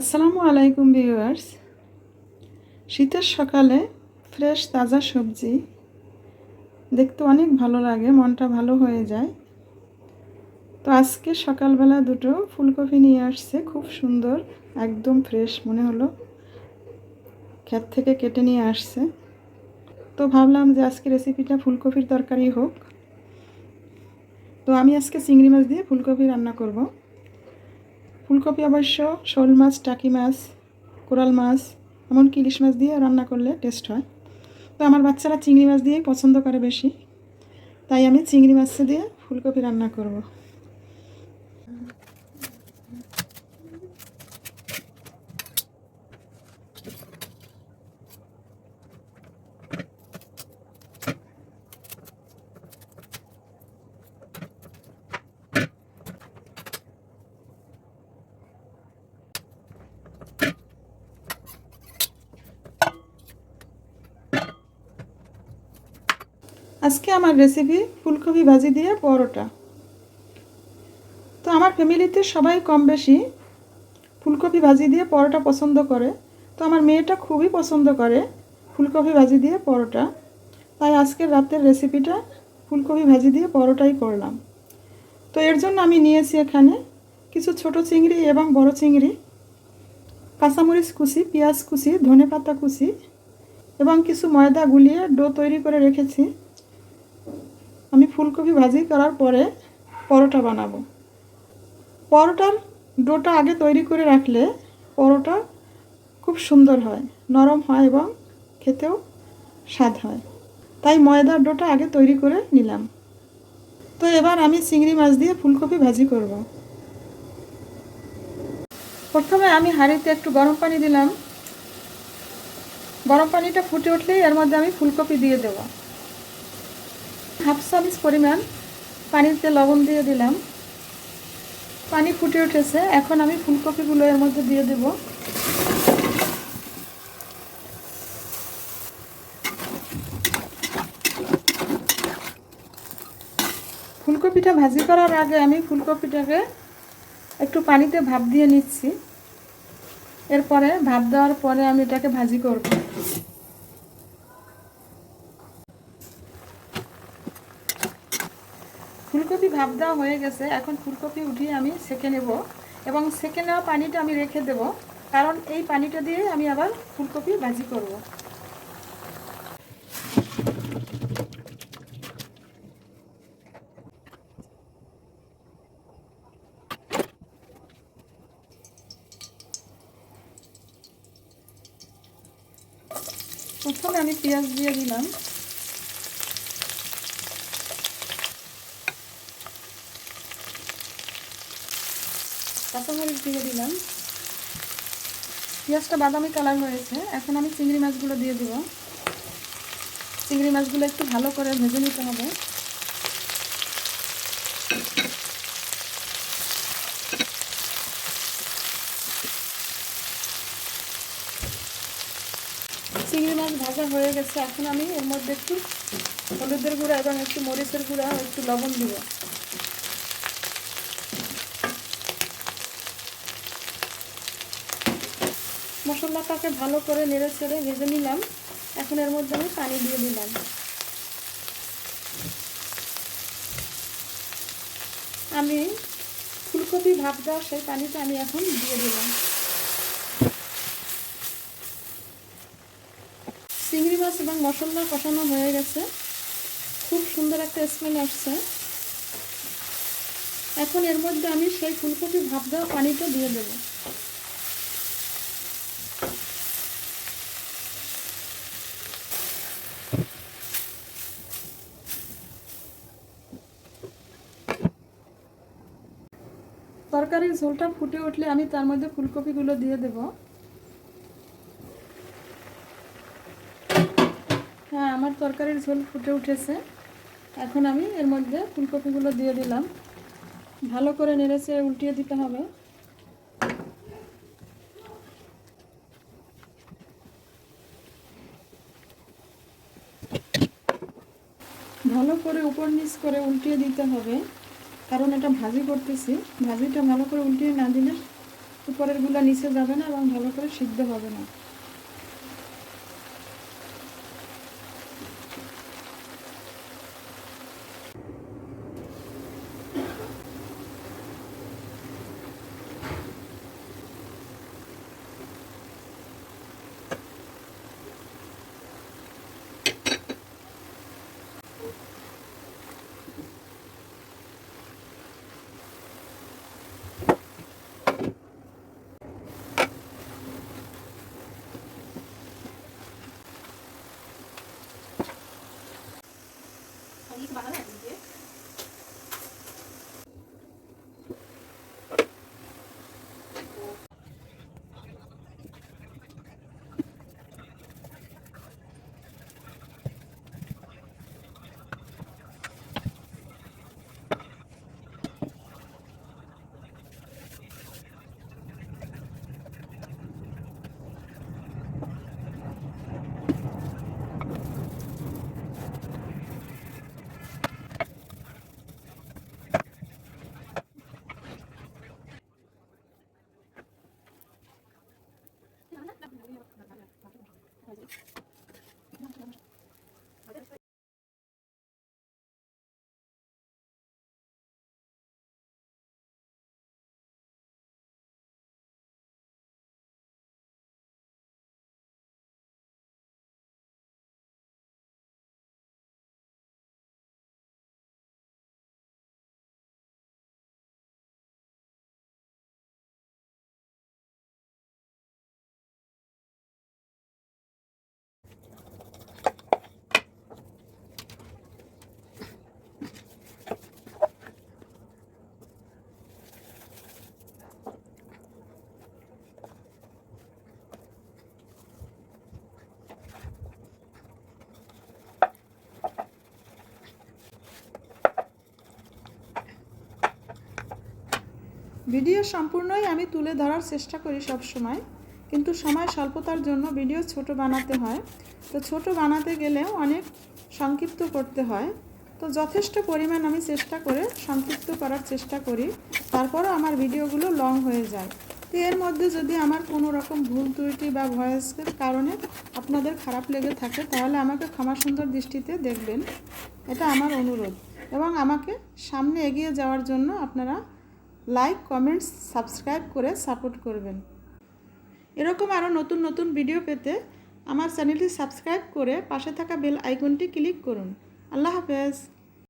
আসসালামু আলাইকুম ভিউয়ার্স। শীতের সকালে ফ্রেশ তাজা সবজি দেখতে অনেক ভালো লাগে, মনটা ভালো হয়ে যায়। তো আজকে সকালবেলা দুটো ফুলকপি নিয়ে আসছে, খুব সুন্দর, একদম ফ্রেশ মনে হলো। ক্ষেত থেকে কেটে নিয়ে আসছে। তো ভাবলাম যে আজকে রেসিপিটা ফুলকপির তরকারি হোক। তো আমি আজকে চিংড়ি মাছ দিয়ে ফুলকপি রান্না করব। ফুলকপি অবশ্য, শোল মাছ, টাকি মাছ, কোরাল মাছ, এমনকি ইলিশ মাছ দিয়ে রান্না করলে টেস্ট হয়। তো আমার বাচ্চারা চিংড়ি মাছ দিয়েই পছন্দ করে বেশি। তাই আমি চিংড়ি মাছ দিয়ে ফুলকপি রান্না করব। আজকে আমার রেসিপি ফুলকপি ভাজি দিয়ে পরোটা। তো আমার ফ্যামিলিতে সবাই কম বেশি ফুলকপি ভাজি দিয়ে পরোটা পছন্দ করে। তো আমার মেয়েটা খুবই পছন্দ করে ফুলকপি ভাজি দিয়ে পরোটা। তাই আজকের রাতের রেসিপিটা ফুলকপি ভাজি দিয়ে পরোটাই করলাম। তো এর জন্য আমি নিয়েছি এখানে কিছু ছোট চিংড়ি এবং বড় চিংড়ি, কাঁচামরিচ কুচি, পেঁয়াজ কুচি ধনে পাতা কুচি এবং কিছু ময়দা গুলিয়ে ডো তৈরি করে রেখেছি। আমি ফুলকপি ভাজি করার পরে পরোটা বানাবো। পরোটার ডোটা আগে তৈরি করে রাখলে পরোটা খুব সুন্দর হয়, নরম হয় এবং খেতেও স্বাদ হয়। তাই ময়দার ডোটা আগে তৈরি করে নিলাম। তো এবার আমি চিংড়ি মাছ দিয়ে ফুলকপি ভাজি করব। প্রথমে আমি হাঁড়িতে একটু গরম পানি দিলাম। গরম পানিটা ফুটে উঠলেই এর মধ্যে আমি ফুলকপি দিয়ে দেবো। হাফ চামচ পরিমাণ পানিতে লবণ দিয়ে দিলাম। পানি ফুটে উঠেছে। এখন আমি ফুলকপিগুলো এর মধ্যে দিয়ে দেব। ফুলকপিটা ভাজি করার আগে আমি ফুলকপিটাকে একটু পানিতে ভাপ দিয়ে নিচ্ছি। এরপরে ভাপ দেওয়ার পরে আমি এটাকে ভাজি করব। ফুলকপি ভাপ দেওয়া হয়ে গেছে। এখন ফুলকপি উঠিয়ে আমি সেকে নেব এবং সেকে নেওয়া পানিটা আমি রেখে দেব। কারণ এই পানিটা দিয়ে আমি আবার ফুলকপি ভাজি করব। প্রথমে আমি পেঁয়াজ দিয়ে দিলাম। কাঁচামরিচ দিয়ে দিলাম। পেঁয়াজটা বাদামি কালার হয়েছে। এখন আমি চিংড়ি মাছগুলো দিয়ে দিব। চিংড়ি মাছগুলো একটু ভালো করে ভেজে নিতে হবে। চিংড়ি মাছ ভাজা হয়ে গেছে। এখন আমি এর মধ্যে একটু হলুদের গুঁড়া এবং একটু মরিচের গুঁড়া, একটু লবণ দিব। মশলাটাকে ভালো করে নেড়ে চেড়ে ভেজে নিলাম। এখন এর মধ্যে আমি পানি দিয়ে দিলাম। আমি ফুলকপি ভাপ দেওয়া সেই পানিটা আমি এখন দিয়ে দিলাম। চিংড়ি মাছ এবং মশলা কষানো হয়ে গেছে। খুব সুন্দর একটা স্মেল আসছে। এখন এর মধ্যে আমি সেই ফুলকপি ভাপ দেওয়া পানিটা দিয়ে দেবো। তরকারির ঝোলটা ফুটে উঠলে আমি তার মধ্যে ফুলকপিগুলো দিয়ে দেব। হ্যাঁ আমার তরকারির ঝোল ফুটে উঠেছে। এখন আমি এর মধ্যে ফুলকপিগুলো দিয়ে দিলাম। ভালো করে নেড়েছে উল্টিয়ে দিতে হবে। ভালো করে উপর নিচ করে উল্টিয়ে দিতে হবে। কারণ এটা ভাজি করতেছি। ভাজিটা ভালো করে উল্টিয়ে না দিলে উপরেরগুলা নিচে যাবে না এবং ভালো করে সিদ্ধ হবে না। ভিডিও সম্পূর্ণই আমি তুলে ধরার চেষ্টা করি সব সময়, কিন্তু সময় স্বল্পতার জন্য ভিডিও ছোট বানাতে হয়। তো ছোট বানাতে গেলেও অনেক সংক্ষিপ্ত করতে হয়। তো যথেষ্ট পরিমাণ আমি চেষ্টা করে সংক্ষিপ্ত করার চেষ্টা করি, তারপরও আমার ভিডিওগুলো লং হয়ে যায়। তো এর মধ্যে যদি আমার কোনো রকম ভুল, ত্রুটি বা ভয়েসের কারণে আপনাদের খারাপ লেগে থাকে, তাহলে আমাকে ক্ষমা সুন্দর দৃষ্টিতে দেখবেন। এটা আমার অনুরোধ। এবং আমাকে সামনে এগিয়ে যাওয়ার জন্য আপনারা লাইক কমেন্টস সাবস্ক্রাইব করে সাপোর্ট করবেন। এরকম আরও নতুন নতুন ভিডিও পেতে আমার চ্যানেলটি সাবস্ক্রাইব করে পাশে থাকা বেল আইকনটি ক্লিক করুন। আল্লাহ হাফেজ।